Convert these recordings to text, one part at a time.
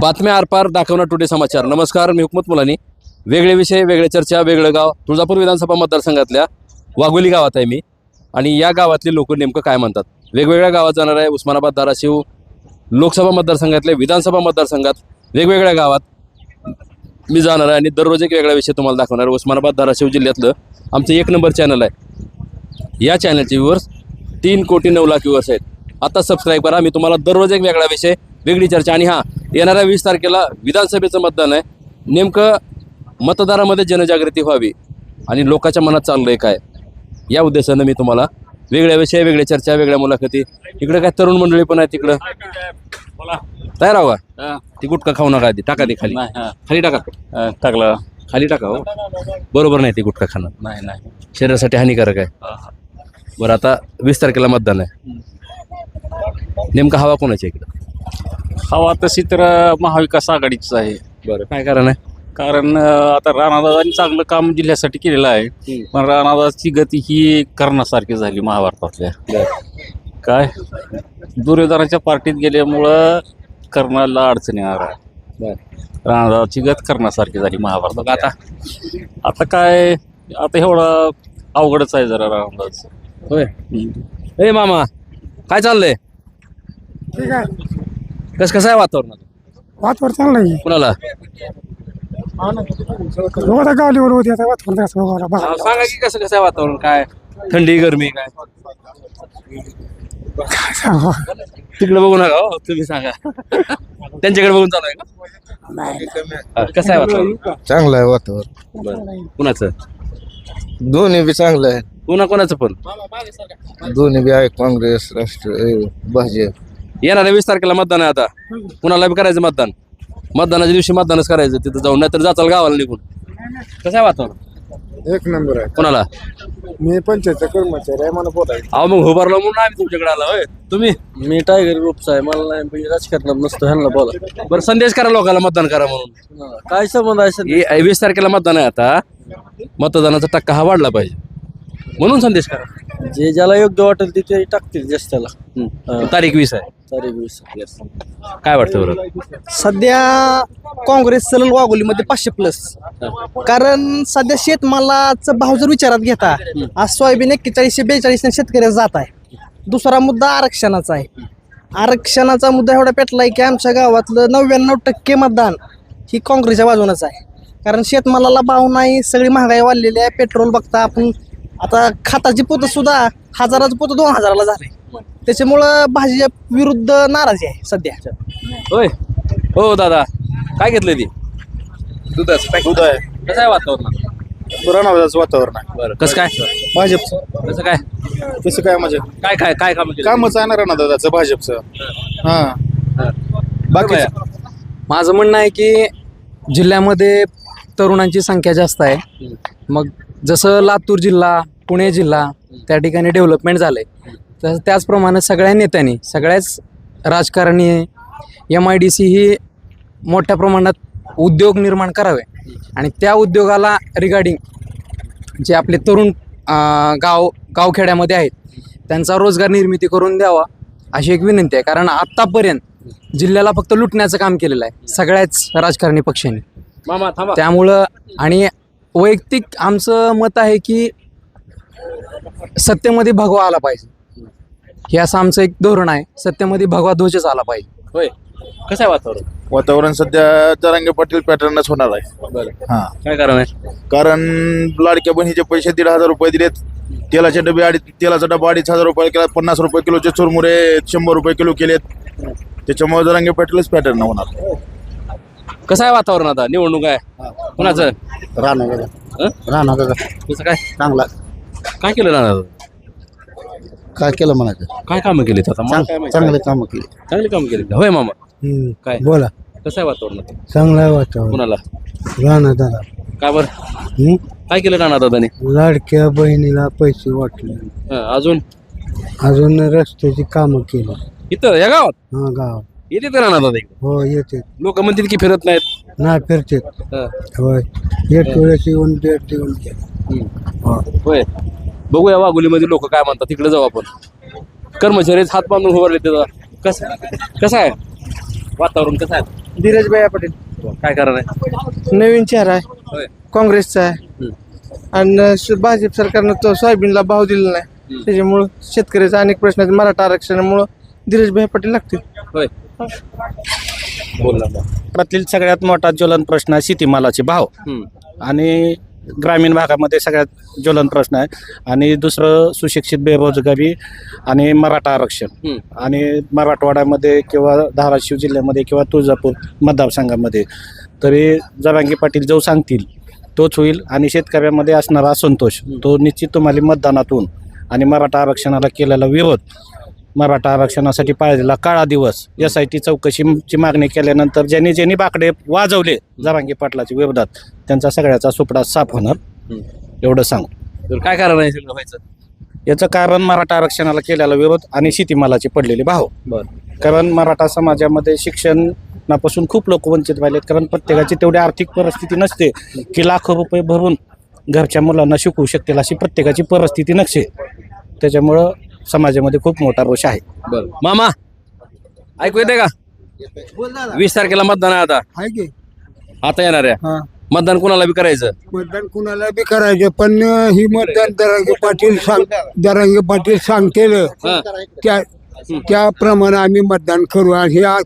बातम्या आरपार दाखवणार टुडे समाचार. नमस्कार मी हुकमत मुलानी. वेगळे विषय वेगळे चर्चा वेगळं गाव. तुळजापूर विधानसभा मतदारसंघातल्या वाघोली गावात आहे मी. आणि या गावातले लोक नेमकं काय म्हणतात? वेगवेगळ्या गावात जाणार आहे उस्मानाबाद धाराशिव लोकसभा मतदारसंघातल्या विधानसभा मतदारसंघात वेगवेगळ्या गावात मी जाणार आहे. आणि दररोज एक वेगळा विषय तुम्हाला दाखवणार. आहे. उस्मानाबाद धाराशिव जिल्ह्यातलं आमचं एक नंबर चॅनल आहे. या चॅनलचे व्ह्युअर्स तीन कोटी नऊ लाख व्ह्युअर्स आहेत. आता सबस्क्राईब करा. मी तुम्हाला दररोज एक वेगळा विषय वेगळी चर्चा. आणि हां येणाऱ्या वीस तारखेला विधानसभेचं मतदान आहे. नेमकं मतदारामध्ये जनजागृती व्हावी आणि लोकांच्या मनात चाललं आहे काय? या उद्देशानं मी तुम्हाला वेगळ्या विषय वेगळ्या चर्चा वेगळ्या मुलाखती इकडे काय तरुण मंडळी पण आहे तिकडं. तयार का? ती गुटखा खाऊ नका आधी टाका ती खाली. खाली टाका. टाकला. खाली टाका हो. बरोबर नाही ती गुटखा खाणं. नाही नाही. शरीरासाठी हानिकारक आहे. बरं आता वीस तारखेला मतदान आहे. नेमका हवा कोणाच्या इकडं? हवा तशी तर महाविकास आघाडीच आहे. बरं. काय कारण आहे? कारण अं, आता राणादादांनी चांगलं काम जिल्ह्यासाठी केलेलं आहे. पण राणादाची गती ही करण्यासारखी झाली महाभारतातल्या. काय? दुर्योधनाच्या पार्टीत गेल्यामुळं कर्णाला अडचण येणार आहे राणादाची गत करण्यासारखी झाली महाभारतात. आता. आता काय? आता एवढं अवघडच आहे जरा राणादाचं होय. ए मामा काय चाललंय? ठीक आहे. कस कसं आहे वातावरण? वातावरण चांगलं आहे. कुणाला? बघू आता गावलीवर होती आता वातावरण कसं बघा सांगा की कसं कसं आहे वातावरण? काय? थंडी गरमी काय? सांगा. तिकडे बघू नका हो तुम्ही सांगा. त्यांच्याकडे बघून चालू आहे का? हा, कसं आहे वातावरण? चांगलं आहे वातावरण. बरं. कुणाचं? दोन्ही बी चांगलं आहे. कुणा कोणाचं पण? दोन्ही बी आहे काँग्रेस राष्ट्र भाजप. येणाऱ्या वीस तारखेला मतदान आहे आता. कुणाला बी करायचं मतदान. मतदानाच्या दिवशी मतदानच करायचं तिथं जाऊन. नाहीतर जाचाल गावाला निघून. कसं आहे वातावरण? एक नंबर आहे. कोणाला? मी पंचायतचा कर्मचारी आहे मला बोलायचं अहो मग उभारलो म्हणून आम्ही तुमच्याकडे आलो. होय तुम्ही? मी टायगर ग्रुपचा आहे मला नाही म्हणजे राजकारणात नसतो ह्यांना बोला. बरं संदेश करा लोकांना मतदान करा म्हणून. काय संबंध आहे? हे वीस तारखेला मतदान आहे आता. मतदानाचा टक्का हा वाढला पाहिजे. म्हणून संदेश करा. जे ज्याला योग्य वाटेल ते ते टाकतील जास्त्याला हम्म. तारीख वीस आहे. काय वाटतं बरं? सध्या काँग्रेस चलल वाघोलीमध्ये पाचशे प्लस कारण सध्या शेतमालाचा भाव जर विचारात घेता आज सोयाबीन एक्केचाळीसशे बेचाळीसने शेतकऱ्याचा जात आहे. दुसरा मुद्दा आरक्षणाचा आहे. आरक्षणाचा मुद्दा एवढा पेटलाय की आमच्या गावातलं नव्याण्णव टक्के मतदान ही काँग्रेसच्या बाजूनच आहे. कारण शेतमालाला भाव नाही सगळी महागाई वाढलेली आहे पेट्रोल बघता आपण आता खाताची पोतं सुद्धा हजाराचं पोतं दोन हजाराला झाले. त्याच्यामुळं भाजप विरुद्ध नाराजी आहे सध्या. होय. हो दादा. काय घेतलंय ती? दुधाचं दूध आहे. कसं आहे वातावरण? राणादाचं वातावरण आहे. बरं कसं काय? भाजपचं. कसं काय? कसं काय म्हणजे? काय काय काय काम कामच आहे ना राणादाचं भाजपचं. हा. बाकी? माझं म्हणणं आहे की जिल्ह्यामध्ये तरुणांची संख्या जास्त आहे. मग जसं लातूर जिल्हा पुणे जिल्हा त्या ठिकाणी डेव्हलपमेंट झालं आहे तसं त्याचप्रमाणे सगळ्या नेत्यांनी सगळ्याच राजकारणी एम आय डी सी ही मोठ्या प्रमाणात उद्योग निर्माण करावे. आणि त्या उद्योगाला रिगार्डिंग जे आपले तरुण गाव गावखेड्यामध्ये आहेत त्यांचा रोजगार निर्मिती करून द्यावा अशी एक विनंती आहे. कारण आत्तापर्यंत जिल्ह्याला फक्त लुटण्याचं काम केलेलं आहे सगळ्याच राजकारणी पक्षांनी. त्यामुळं आणि वैयक्तिक आमचं मत आहे की सत्तेमध्ये भगवा आला पाहिजे. हे असं आमचं एक धोरण आहे. सत्तेमध्ये भगवा ध्वजच आला पाहिजे. होय. कसं आहे वातावरण? वातावरण सध्या जरांगे पाटील पॅटर्नच होणार आहे. हा. काय कारण आहे? कारण लाडक्या बहिणीचे पैसे दीड हजार रुपये दिलेत. तेलाचे डबे अडीच तेलाचा डबा अडीच हजार रुपये केला. पन्नास रुपये किलोचे चुरमुरे शंभर रुपये किलो केलेत. त्याच्यामुळे जरांगे पाटीलच पॅटर्न होणार. कसं आहे वातावरण आता? निवडणूक आहे. कुणाचं? राणा हं? राणा कसं काय? चांगला. काय केलं ना काय केलं म्हणायचं? काय कामं केलीत आता? मला काय माहिती? चांगले काम केले. चांगली कामं केली होय मामा. काय? बोला. कसं आहे वातावरण? चांगलं आहे वातावरण. कुणाला? राहणार दादा. का बरं? काय केलं राणा दादाने? लाडक्या बहिणीला पैसे वाटले. अजून? अजून रस्त्याची कामं केली. इथं या गावात? हा गाव येते तर राणा दादा हो येते. लोक म्हणतात की फिरत नाहीत. नाही फिरते हं, होय. एक वेळेस येऊन डेट येऊन गेले. हं. होय. बघूया वाघोलीमध्ये लोक काय म्हणतात तिकडे जाऊ आपण. कर्मचारीच हात बांधून उभारले तिथं. कसं कसं आहे? वातावरण कसं आहे? धीरज भाई पाटील. काय कारण आहे? नवीन चेहरा होय. आहे काँग्रेसचा आहे. आणि स- भाजप सरकारनं तो सोयाबीनला भाव दिलेला नाही. त्याच्यामुळं शेतकऱ्याचा अनेक प्रश्न आहेत. मराठा आरक्षणामुळं धीरज भाई पाटील लागतील. होय. सगळ्यात मोठा ज्वलन प्रश्न आहे शेतीमालाचे भाव. हम्म. आणि ग्रामीण भागामध्ये सगळ्यात ज्वलन प्रश्न आहे. आणि दुसरं सुशिक्षित बेरोजगारी आणि मराठा आरक्षण. आणि मराठवाड्यामध्ये किंवा धाराशिव जिल्ह्यामध्ये किंवा तुळजापूर मतदारसंघामध्ये. तरी जरांगी पाटील जो सांगतील तोच होईल आणि शेतकऱ्यामध्ये असणारा असंतोष तो निश्चित तुम्हाला मतदानातून आणि मराठा आरक्षणाला केलेला विरोध मराठा आरक्षणासाठी पाळलेला काळा दिवस. एस आय टी चौकशीची मागणी केल्यानंतर ज्यांनी ज्यांनी बाकडे वाजवले जरांगी पाटलाच्या विरोधात त्यांचा सगळ्याचा सुपडा साफ होणार. एवढं सांग. काय कारण आहे व्हायचं? याचं कारण मराठा आरक्षणाला केलेला विरोध आणि शेतीमालाचे पडलेले भाव. बरं. कारण मराठा समाजामध्ये शिक्षणापासून खूप लोक वंचित राहिलेत कारण प्रत्येकाची तेवढी आर्थिक परिस्थिती नसते की लाखो रुपये भरून घरच्या मुलांना शिकवू शकतील अशी प्रत्येकाची परिस्थिती नसते. त्याच्यामुळं समाजामध्ये खूप मोठा रोष आहे. बरं. मामा ऐकू येते का? वीस तारखेला मतदान आहे आता. आहे की. आता येणार आहे. हा. मतदान कोणाला बी करायचं? मतदान कुणाला बी करायचं पण अं, ही मतदान दरांगे पाटील सांग दरांगे पाटील सांगतील. हा. त्या त्याप्रमाणे आम्ही मतदान करू आणि हे आज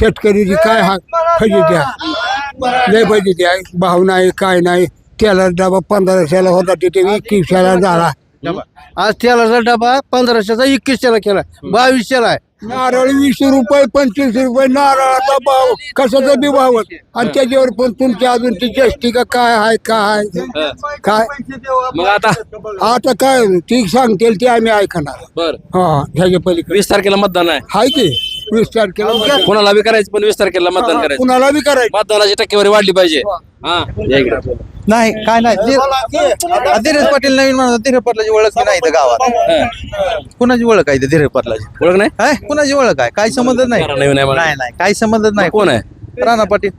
शेतकरीची काय हा फजिती आहे लय फजिती आहे भाव नाही काय नाही. त्याला डबा पंधराशेला होता तिथे एकवीसशेला झाला. आज तेलाचा डबा पंधराशेचा एकवीसशेला केला. बावीसशेला आहे. नारळ वीस रुपये पंचवीस रुपये नारळाचा भाव. कशाचा बी भाव. आणि त्याच्यावर पण तुमची अजून ती जी का काय आहे काय आहे? काय? मग आता? आता काय ती सांगतील ते आम्ही ऐकणार. बर. हा ह्याच्या पलीकडे. वीस तारखेला मतदान आहे. हाय की? वीस तारखेला कोणाला बी करायचं पण वीस तारखेला मतदान करायचं. कुणाला बी करायचं. मतदानाची टक्केवारी वाढली पाहिजे. हा. या इकडे. नाही काय नाही. धीर- धीरज पाटील नवीन म्हणून धीरज पाटलाची ओळख नाही इथं गावात. कुणाची ओळख आहे इथं धीरज पाटलाची? ओळख नाही? काय? कुणाची ओळख आहे? काय संबंध नाही. आहे मला. नाही नाही. काही संबंध नाही. कोण आहे? राणा पाटील.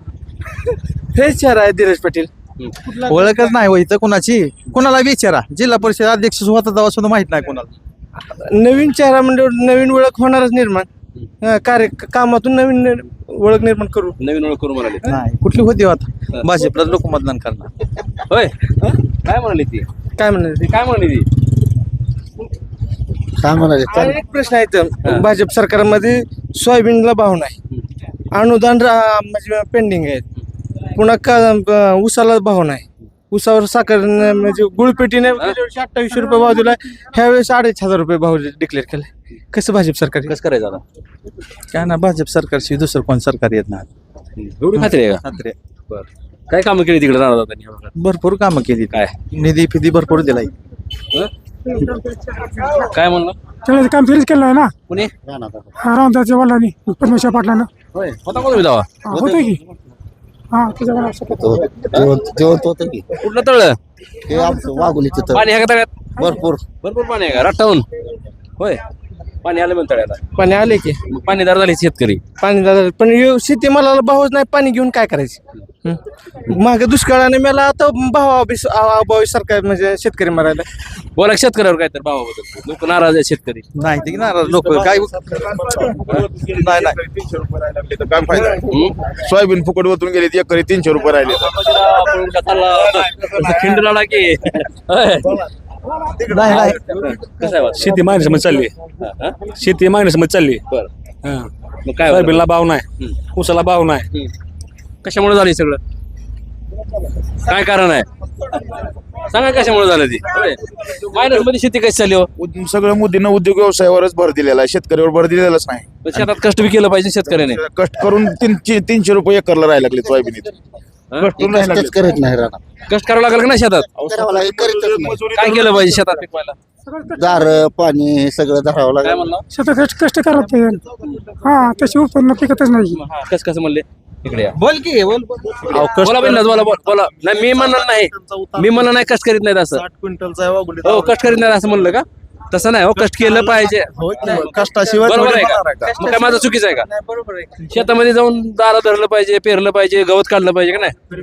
हेच चेहरा आहे धीरज पाटील. ओळखच नाही हो इथं कुणाची? कुणाला विचारा. जिल्हा परिषद अध्यक्ष तेव्हा सुद्धा माहीत नाही कुणाला. नवीन चेहरा म्हणजे नवीन ओळख होणारच निर्माण. अं, कार्य कामातून नवीन ओळख निर्माण करू. नवीन ओळख करून म्हणाले. नाही कुठली होती हो आता? भाजपला लोक मतदान करणार. होय? काय म्हणाली ती? काय म्हणणार ती? काय म्हणाली ती? काय म्हणाले? एक प्रश्न आहे इथं. भाजप सरकारमध्ये सोयाबीनला भाव नाही. अनुदान रा- म्हणजे पेंडिंग आहे पुन्हा का ऊसाला भाव नाही. ऊसावर साखर न- म्हणजे गुळपेटीने गेल्या वर्षी अठ्ठावीसशे रुपये भाव दिला ह्यावेळेस अडीच हजार रुपये भाव डिक्लेअर केलाय. कसं भाजप सरकार कसं करायचं आता? काय ना भाजप सरकारशी दुसरं कोण सरकार येत नाही. एवढी खात्री आहे का? काय कामं केली तिकडे राहणार? भरपूर कामं केली. काय? निधी फिधी भरपूर दिलाय. हं? काय म्हणलं? काम फिरीच केलं आहे ना? कुणी? रामदासच्या वडिलांनी परमेश्वर पाटलानं. होय. होता कोण दावा हा, होतं की. हा कुठलं तळलं वाघुलीचं पाणी आहे का तळ्यात? भरपूर. भरपूर पाणी आहे का? रट्टावून होय. पाणी आलं म्हणून तळ्याला पाणी आले की. मग पाणीदार झाले शेतकरी. पाणी दादा पण शेती मला भावच नाही. पाणी घेऊन काय करायचं? मागे दुष्काळाने मला आता भाव अभावी सरकार म्हणजे शेतकरी मरायला. बोला की शेतकऱ्यावर काय तर भावाबद्दल लोक नाराज आहे शेतकरी. नाही ते नाराज लोक. काय नाही नाही. तीनशे रुपये राहिले आपले तर काय फायदा आहे? सोयाबीन फुकट ओतून गेले एकरी तीनशे रुपये राहिले. आपण का चालला. खिंडला ना की होय. नाही नाही कसं आहे? शेती मागण्यासमज चालली? शेती मागण्यासमज चालली. बरं. हा. मग काय? सोयाबीनला भाव नाही. ऊसाला भाव नाही. कशामुळे झाली सगळं? काय कारण आहे? सांगा कशामुळे झालं ती? मायनसमध्ये शेती कशी चालली हो? उद- सगळं मुद्दीनं उद्योग व्यवसायावरच भर दिलेला आहे. शेतकऱ्यावर भर दिलेलाच नाही. पण शेतात कष्ट बी केलं पाहिजे शेतकऱ्याने. कष्ट करून तीनशे तीनशे रुपये एकरला राहायला लागले सोयाबीन हा? राहायला लागले. करत नाही राणा कष्ट करावं लागेल का नाही शेतात? काय केलं पाहिजे शेतात पिकवायला? दार पाणी हे सगळं धरावं काय लागेल म्हणलं? शेतात कष्ट पाहिजे हा तशी उत्पन्न पिकतच नाही. हा, कस कसं म्हणले? इकडे या. बोल की बोल बोला. बिंदास बोला बोला बोला. नाही मी म्हणणार नाही. मी म्हणणार नाही कष्ट करीत नाहीत असं. साठ क्विंटलचा आहे वाघुली हो कष्ट करीत नाही असं म्हणलं का? तसं नाही हो कष्ट केलं पाहिजे. कष्टाशिवाय बरोबर थोडी आहे होणार का? मग काय माझं चुकीचं आहे का? शेतामध्ये जाऊन दारा धरलं पाहिजे पेरलं पाहिजे गवत काढलं पाहिजे का नाही?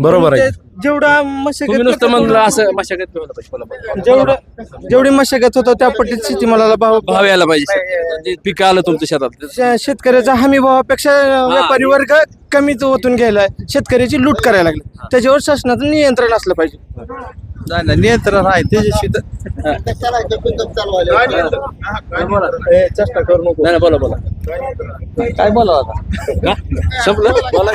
बरोबर आहे. जेवढा तुम्ही मशागत नुसतं म्हणलं असं मशागत ठेवलं पाहिजे मला. जेवढं जेवढी मशागत होतं त्या पट्टीत शेतीमालाला भाव भाव यायला पाहिजे. जे पिकं आलं तुमच्या शेतात. श- शेतकऱ्याचा हमी भावापेक्षा व्यापारी वर्ग कमीच ओतून घ्यायला शेतकऱ्याची लूट करायला लागली. त्याच्यावर शासनाचं नियंत्रण असलं पाहिजे. नियंत्रण आहे त्याच्याशी नाही नाही, बोला बोला. काय बोला आता? का? संपलं? बोला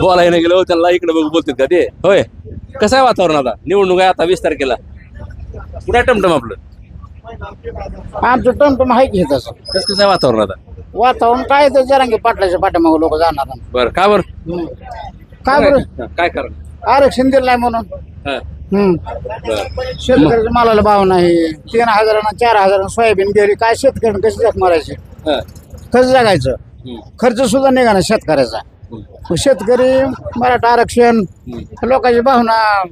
बोलायला गेलो हो, त्यांना इकडे बघू बोलतात का ते? होय. कसं आहे वातावरण आता? निवडणूक आहे आता वीस तारखेला. कुठे टमटम आपलं? आमचं टमटम आहे की तसं कसं कसं आहे वातावरण आता? वातावरण काय तर जरांगी पाटलाच्या पाठीमागे लोक जाणार. बरं का बरं? काय बरं? हा, काय कारण? आरक्षण दिलं नाही म्हणून. हा, हम्म. बरं. शेतकऱ्याच्या मालाला भाव नाही. तीन हजारानं चार हजारानं सोयाबीन गेली. काय शेतकऱ्यांना कशी जग मारायचे? हा, कसं जगायचं. हम्म, खर्च सुद्धा निघा ना शेतकऱ्याचा. मग शेतकरी मराठा आरक्षण लोकांची भावना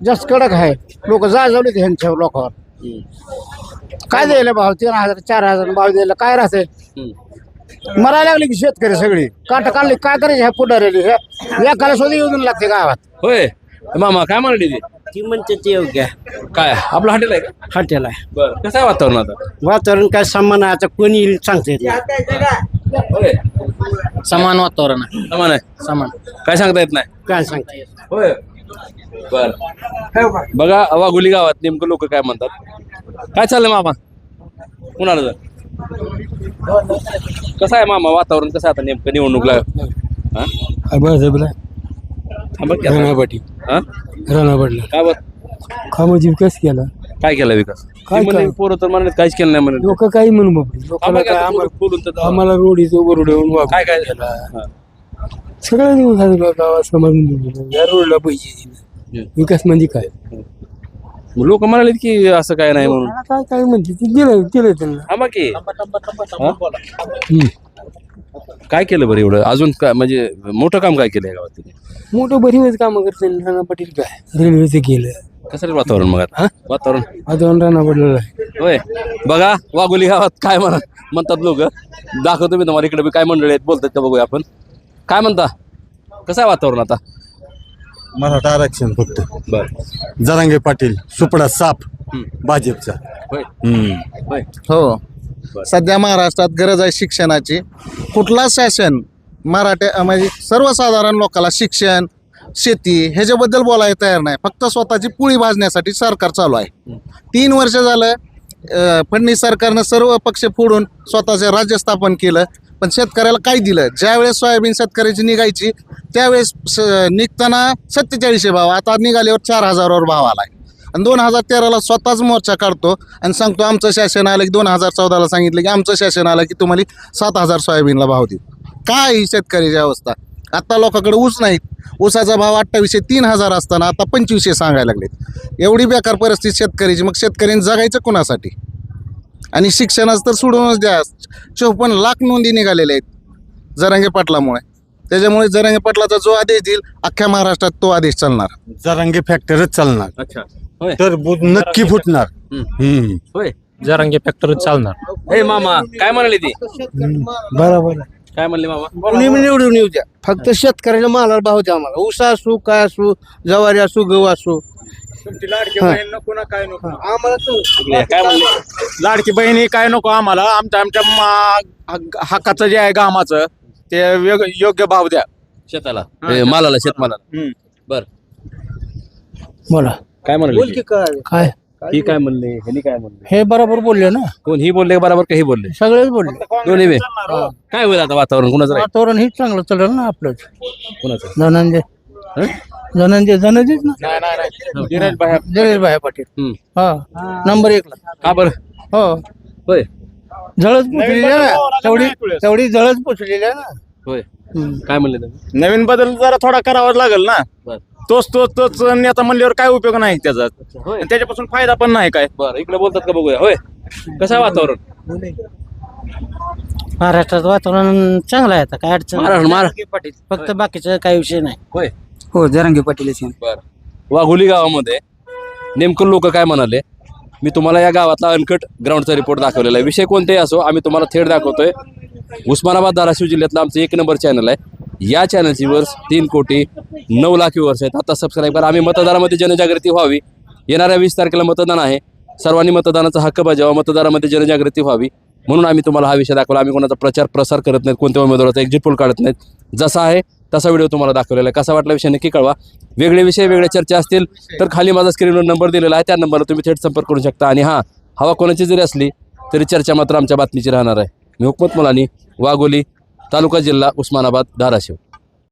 जास्त कडक आहे. लोक जाजवले ह्यांच्या लोकांवर. हम्म, काय द्यायला भाव? तीन हजार चार हजार भाव द्यायला काय राहते हम्म. मरायला लागली की शेतकरी सगळी. काट काढली काय करायचे ह्या पुढारेली ह्या एकाला सुद्धा येऊन लागते गावात. होय. मामा काय म्हणली ती? ती म्हणते ते योग्य. काय? आपलं हॉटेल आहे का? हॉटेल आहे. बरं. कसं आहे वातावरण आता? वातावरण काय समान आहे? आता कोणी येईल सांगता. होय. समान वातावरण आहे. समान आहे? समान. काय सांगता येत नाही? काय सांगता. होय. बर. बघा वाघोली गावात नेमकं लोक काय म्हणतात? काय चाललंय मामा? कुणाला कसं आहे मामा वातावरण? कसं आहे आता नेमकं निवडणूकला हा? थांबा की आता. राणापाटी हा? राणापाटला काय कामाची विकास केला? काय केला विकास? काय ते काय? पोरं तर म्हणले काहीच केलं नाही म्हणले लोक काही म्हणू बापरे. थांबा लोकांना की काय आता आम्हाला बोलून तर. आम्हाला रोडीचं बरोड येऊन वाग काय काय? हा. सगळ्यांनी विकास गावात समजून दिलं या रोडला पैसे दिले. विकास म्हणजे काय? लोक म्हणाले की असं काय नाही म्हणून. काय काय म्हणते? ते दिलं दिलं त्यांना. थांबा की? हम्म. काय केलं बरं एवढं? अजून काय म्हणजे मोठं काम काय केलंय गावात? मोठं बरीच कामं करते राणा पाटील काय? रेल्वेचं केलं. कसं रे वातावरण मग आता? वातावरण? वातावरण राणा पाटील होय. बघा वाघोली गावात काय म्हणा म्हणतात लोक. दाखवतो मी तुम्हाला इकडे बी काय मंडळी आहेत बोलतात का बघूया आपण. काय म्हणता? कसं आहे वातावरण आता? मराठा आरक्षण फक्त. बर. जरांगे पाटील सुपडा साप. भाजपचा. होय. होय. हो. सध्या महाराष्ट्रात गरज आहे शिक्षणाची. कुठला शासन मराठ्या म्हणजे सर्वसाधारण लोकांना शिक्षण शेती ह्याच्याबद्दल बोलायला तयार नाही. फक्त स्वतःची पुळी भाजण्यासाठी सरकार चालू आहे. तीन वर्ष झालं अं, फडणवीस सरकारनं सर्व पक्ष फोडून स्वतःचं राज्य स्थापन केलं. पण शेतकऱ्याला काय दिलं? ज्यावेळेस सोयाबीन शेतकऱ्याची निघायची त्यावेळेस स- निघताना सत्तेचाळीसशे भाव. आता निघाल्यावर चार हजारावर भाव आलाय. आणि दोन हजार तेराला स्वतःच मोर्चा काढतो आणि सांगतो आमचं शासन आलं की दोन हजार चौदाला सांगितलं की आमचं शासन आलं की तुम्हाला सात हजार सोयाबीनला भाव देऊ. काय ही शेतकऱ्याची अवस्था? आत्ता लोकांकडे ऊस नाहीत ऊसाचा भाव अठ्ठावीसशे तीन हजार असताना आता पंचवीसशे सांगायला लागलेत. एवढी बेकार परिस्थिती शेतकऱ्याची. मग शेतकऱ्यांनी जगायचं कुणासाठी? आणि शिक्षणाचं तर सोडूनच द्या. चौपन्न लाख नोंदी निघालेल्या आहेत जरांगे पाटलामुळे. त्याच्यामुळे जरांगे पाटलाचा जो आदेश देईल अख्ख्या महाराष्ट्रात तो आदेश चालणार. जरांगे फॅक्टरच चालणार. अच्छा. होय. तर बुध नक्की फुटणार. हम्म. होय. जरांगे फॅक्टर चालणार. ए मामा काय म्हणाले ती? बरोबर काय म्हणले मामा? कोणी निवडून येऊ द्या. फक्त शेतकऱ्याला मालाला भाव द्या आम्हाला. ऊस असू काय असू ज्वारी असू गहू असू. आम्हाला तो- काय म्हणले? लाडकी बहिणी काय नको आम्हाला. आमच्या आमच्या मा- हक- हक्काचं जे आहे कामाचं ते वेग- योग्य भाव द्या. शेताला. ए, मालाला शेतमालाला. हम्म. बर. बोला. काय म्हणाले? काय? ही काय म्हणले? ह्यांनी काय म्हणले? हे बरोबर बोलले ना. कोण? ही बोलले बरोबर काही बोलले? सगळेच बोलले. दोन्ही बे. काय होईल आता वातावरण? कुणाचं राहील? वातावरण हेच चांगलं चालेल ना आपलंच. कुणाचं? धनंजय हं? धनंजय धनंजयच ना? दिनेश भाई जळेश भाई पाटील. हम्म. हा. नंबर एकला का बरं? हो. होय. जळच पोचलेली आहे ना? तेवढी तेवढी जळच पोचलेली आहे ना? होय. हम्म. काय म्हणले तुम्ही? नवीन बदल जरा थोडा करावाच लागेल ना? बर. तोच तोच तोच नेता म्हणल्यावर काय उपयोग नाही त्याचा? होय. आणि त्याच्यापासून फायदा पण नाही काय? बरं इकडे बोलतात का बघूया? होय. कसं आहे वातावरण? महाराष्ट्रात वातावरण चांगलं आहे आता काय अडचण महाराष्ट्र महाराष्ट्र. फक्त बाकीचं काही विषय नाही. होय. हो जरांगे पाटील बर. वाघोली गावामध्ये. नेमकं लोक काय म्हणाले? मी तुम्हाला या गावातला अनकट ग्राउंडचा रिपोर्ट दाखवलेला आहे. विषय कोणतेही असो आम्ही तुम्हाला थेट दाखवतोय. उस्मानाबाद धाराशिव जिल्ह्यातलं आमचं एक नंबर चॅनल आहे. या चॅनलची वर्स तीन कोटी नऊ लाख व्ह्यूवर्स आहेत. आता सबस्क्राईब करा. आम्ही मतदारामध्ये जनजागृती व्हावी. येणाऱ्या वीस तारखेला मतदान आहे. सर्वांनी मतदानाचा हक्क बजावा. मतदारामध्ये जनजागृती व्हावी. म्हणून आम्ही तुम्हाला हा विषय दाखवला. आम्ही कोणाचा प्रचार प्रसार करत नाहीत. कोणत्या उमेदवाराचा एक्झिट पोल काढत नाहीत. जसा आहे तसा व्हिडिओ तुम्हाला दाखवलेला आहे. कसा वाटला विषय नक्की कळवा. वेगळे विषय वेगळ्या चर्चा असतील तर खाली माझा स्क्रीनवर नंबर दिलेला आहे. त्या नंबरला तुम्ही थेट संपर्क करू शकता. आणि हां हवा कोणाची जरी असली तरी चर्चा मात्र आमच्या बातमीची राहणार आहे. मी हुकमत मुलानी वाघोली तालुका जिल्हा उस्मानाबाद धाराशिव.